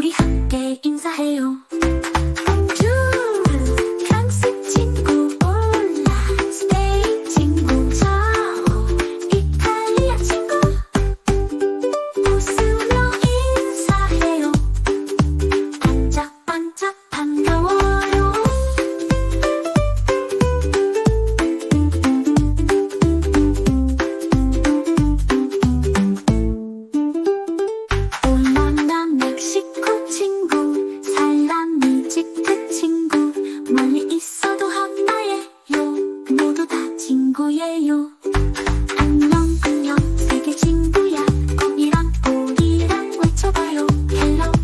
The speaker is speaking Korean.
우리 함께 인사해요. Hello.